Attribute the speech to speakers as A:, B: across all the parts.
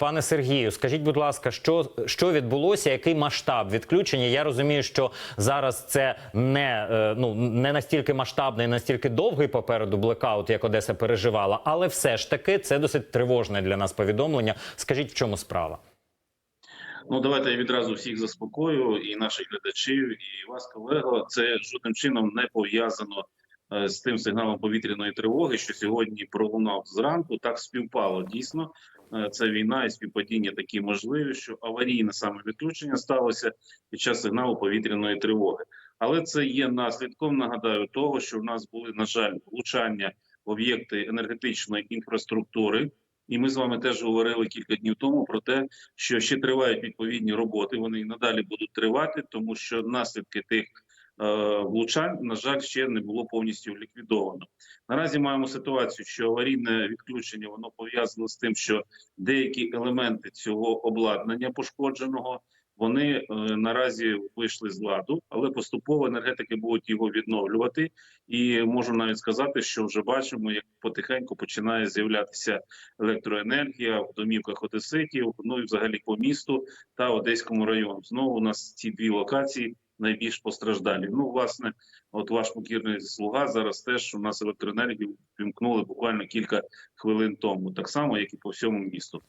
A: Пане Сергію, скажіть, будь ласка, що, що відбулося? Який масштаб відключення? Я розумію, що зараз це не, е, ну, не настільки масштабний, настільки довгий попереду блекаут, як Одеса переживала, але все ж таки це досить тривожне для нас повідомлення. Скажіть, в чому справа?
B: Ну, давайте я відразу всіх заспокою, і наших глядачів, і вас, колего. Це жодним чином не пов'язано з тим сигналом повітряної тривоги, що сьогодні пролунав зранку. Так співпало дійсно. Е, Це війна і співпадіння такі можливі, що аварійне саме відключення сталося під час сигналу повітряної тривоги. Але це є наслідком. Нагадаю, того, що в нас були на жаль влучання в об'єкти енергетичної інфраструктури. І ми з вами теж говорили кілька днів тому про те, що ще тривають відповідні роботи. Вони і надалі будуть тривати, тому що наслідки тих е, влучань, на жаль, ще не було повністю ліквідовано. Наразі маємо ситуацію, що аварійне відключення воно пов'язано з тим, що деякі елементи цього обладнання пошкодженого. Вони е, наразі вийшли з ладу, але поступово енергетики будуть його відновлювати. І можу навіть сказати, що вже бачимо, як потихеньку починає з'являтися електроенергія в домівках одеситів, ну і взагалі по місту та Одеському району. Знову у нас ці дві локації найбільш постраждалі. Ну, власне, от ваш покірний слуга зараз теж у нас електроенергію вімкнули буквально кілька хвилин тому, так само як і по всьому місту.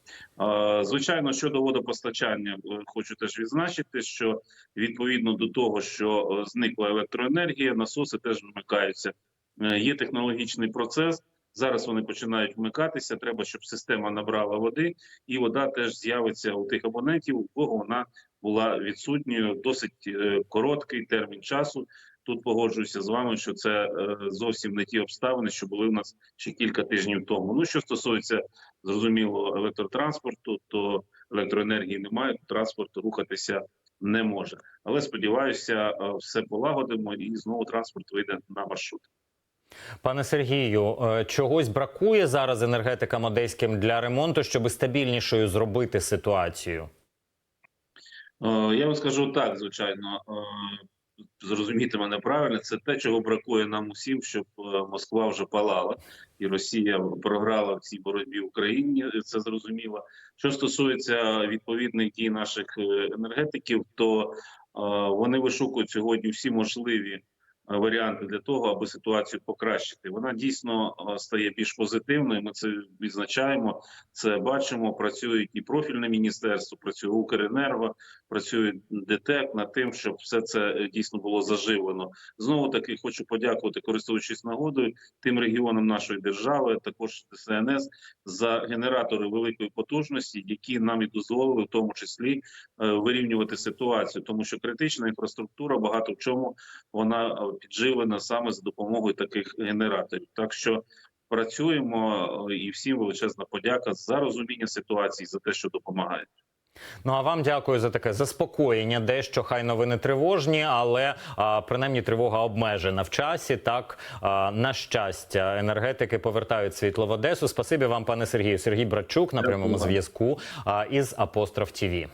B: Звичайно, щодо водопостачання, е, хочу теж відзначити, що відповідно до того, що е, зникла електроенергія, насоси теж вмикаються. Е, Є технологічний процес. Зараз вони починають вмикатися. Треба, щоб система набрала води, і вода теж з'явиться у тих абонентів, у кого вона була відсутньою досить е, короткий термін часу. Тут погоджуюся з вами, що це е, зовсім не ті обставини, що були в нас ще кілька тижнів тому. Ну що стосується зрозуміло електротранспорту, то електроенергії немає, транспорт рухатися не може. Але сподіваюся, е, все полагодимо і знову транспорт вийде на маршрут.
A: Пане Сергію, чогось бракує зараз енергетикам одеським для ремонту, щоб стабільнішою зробити ситуацію?
B: Е, Я вам скажу так, звичайно, е, зрозуміти мене правильно, це те, чого бракує нам усім, щоб е, Москва вже палала і Росія програла в цій боротьбі Україні. Це зрозуміло. Що стосується відповідних дій наших енергетиків, то вони вишукують сьогодні всі можливі варіанти для того, аби ситуацію покращити. Вона дійсно стає більш позитивною. Ми це відзначаємо, це бачимо. Працюють і профільне міністерство, працює Укренерго, працює ДТЕК над тим, щоб все це е, дійсно було заживлено. Знову таки хочу подякувати, користуючись нагодою, тим регіонам нашої держави, також ДСНС, за генератори великої потужності, які нам і дозволили, в тому числі, е, вирівнювати ситуацію, тому що критична інфраструктура багато в чому вона е, підживлена саме за допомогою таких генераторів. Так що працюємо е, і всім величезна подяка за розуміння ситуації, за те, що допомагають.
A: Ну а вам дякую за таке заспокоєння. Дещо хай новини тривожні, але а, принаймні тривога обмежена в часі. Так а, на щастя, енергетики повертають світло в Одесу. Спасибі вам, пане Сергію. Сергій Братчук на прямому зв'язку із Апостроф ТІВІ.